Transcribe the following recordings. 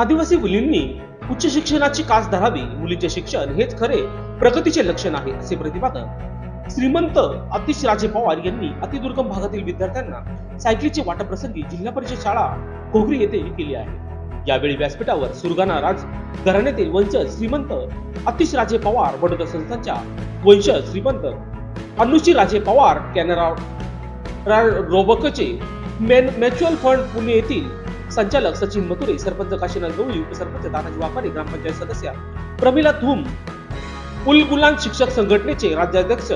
आदिवासी मुलींनी उच्च शिक्षणाची कास धरावी मुलीचे शिक्षण हेच खरे प्रगतीचे लक्षण आहे असे प्रतिपादन श्रीमंत अतिश राजे पवार यांनी अतिदुर्गम भागातील विद्यार्थ्यांना सायकलीचे वाटप प्रसंगी जिल्हा परिषद शाळा खोगरी येथे केली आहे. यावेळी व्यासपीठावर सुरगाणा राज घराण्यातील वंशज श्रीमंत अतिश राजे पवार बडोदा संस्थांच्या वंशज श्रीमंत अनुशी राजे पवार कॅनरा रोबकचे मेन म्युच्युअल फंड पुणे येथील संचालक सचिन मथुरे सरपंच काशीनाथ गवळी उपसरपंच दादाजी वापारे ग्रामपंचायत सदस्य प्रमिला धूम उलगुलान शिक्षक संघटनेचे राज्याध्यक्ष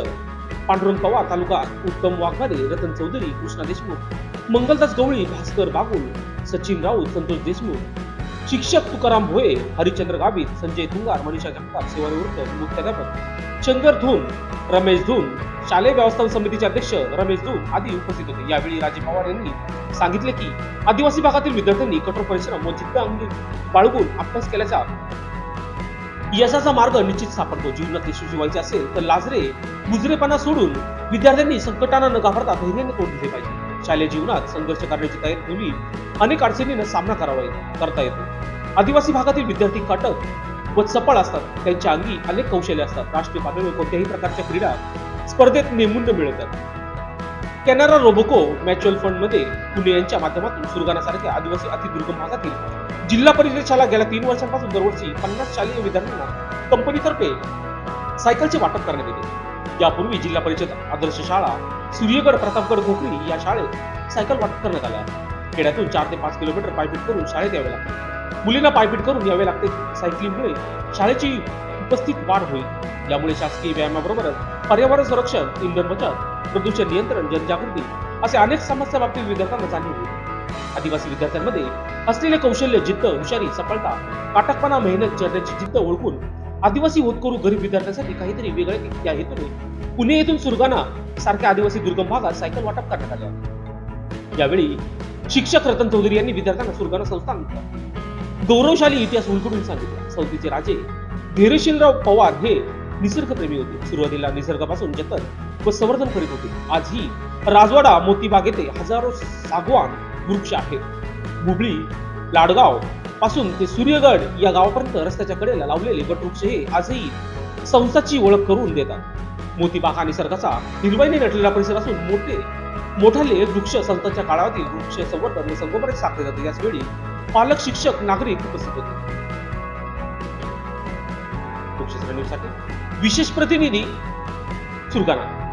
पांडुरंग पवार तालुका उत्तम वाघमारे रतन चौधरी कृष्णा देशमुख मंगलदास गवळी भास्कर बागुल सचिन राऊत संतोष देशमुख शिक्षक तुकाराम भोये हरिचंद्र गावित संजय तुंगार मनीषा जगताप सेवानिवृत्त मुख्याध्यापक शंकर धूम रमेश धूम शालेय व्यवस्थापन समितीचे अध्यक्ष रमेश धूम आदी उपस्थित होते. यावेळी राजे पवार यांनी सांगितले की आदिवासी भागातील विद्यार्थ्यांनी कठोर परिश्रम व जिद्द अंगी बाळगून अभ्यास केल्याचा यशाचा मार्ग निश्चित सापडतो. जीवनात यशस्वी व्हायचे असेल तर लाजरे मुजरेपणा सोडून विद्यार्थ्यांनी संकटांना न घाबरता धैर्याने तोंड दिले पाहिजे. शालेय जीवनात संघर्ष करण्याची तयारी ठेवली अनेक अडचणींना सामना करावा करता येतो. आदिवासी भागातील विद्यार्थी कटक व चपळ असतात. त्यांच्या अंगी अनेक कौशल्य असतात. राष्ट्रीय पातळीवर कोणत्याही प्रकारच्या क्रीडा स्पर्धेत नेमून मिळतात कॅनरा रोबोको म्युच्युअल फंडमध्ये पुणे यांच्या माध्यमातून सुरगाणासारख्या आदिवासी अतिदुर्गम भागातील जिल्हा परिषदेच्या गेल्या तीन वर्षांपासून दरवर्षी पन्नास शालेय विद्यार्थ्यांना कंपनीतर्फे सायकलचे वाटप करण्यात येते. यापूर्वी जिल्हा परिषद आदर्श शाळा सूर्यगड प्रतापगड घोकरी या शाळेत सायकल वाटप करण्यात आल्या खेड्यातून चार ते पाच किलोमीटर पायपीट करून शाळेत यावे लागते. मुलींना पायपीट करून यावे लागते. सायकलिंगमुळे शाळेची उपस्थित वाढ होईल. यामुळे शासकीय व्यायामाबरोबरच पर्यावरण संरक्षण इंधन बचत प्रदूषण नियंत्रण जनजागृती असे अनेक समस्या बाबतीत विद्यार्थ्यांना जाणीव होईल. आदिवासी विद्यार्थ्यांमध्ये असलेले कौशल्य जिद्द हुशारी सफलता काटकपणा मेहनत करण्याची जिद्द ओळखून आदिवासी होतकरू गरीब विद्यार्थ्यांसाठी काहीतरी वेगळे त्या हेतूने. पुणे येथून सुरगाणा सारख्या आदिवासी दुर्गम भागात सायकल वाटप करण्यात आले. यावेळी शिक्षक रतन चौधरी यांनी विद्यार्थ्यांना सुरगाणा संस्थान गौरवशाली इतिहास उलगडून सांगितला. सौदीचे राजे धीरशीलराव पवार हे निसर्गप्रेमी होते. सुरुवातीला निसर्गापासून जतन व संवर्धन करीत होते. आजही राजवाडा मोतीबाग येथे हजारो सागवान वृक्ष आहेत. हुबळी लाडगाव पासून ते सूर्यगड या गावापर्यंत रस्त्याच्या कडेला लावलेले वटवृक्ष हे आजही संस्थाची ओळख करून देतात. मोतीबाग हा निसर्गाचा हिरवाईने नटलेला परिसर असून मोठे मोठाले वृक्ष संतांच्या काळातील वृक्ष संवर्धन व संगोपनात साधले जाते. याच वेळी पालक शिक्षक नागरिक उपस्थित होते. विशेष प्रतिनिधी सुरगाणा.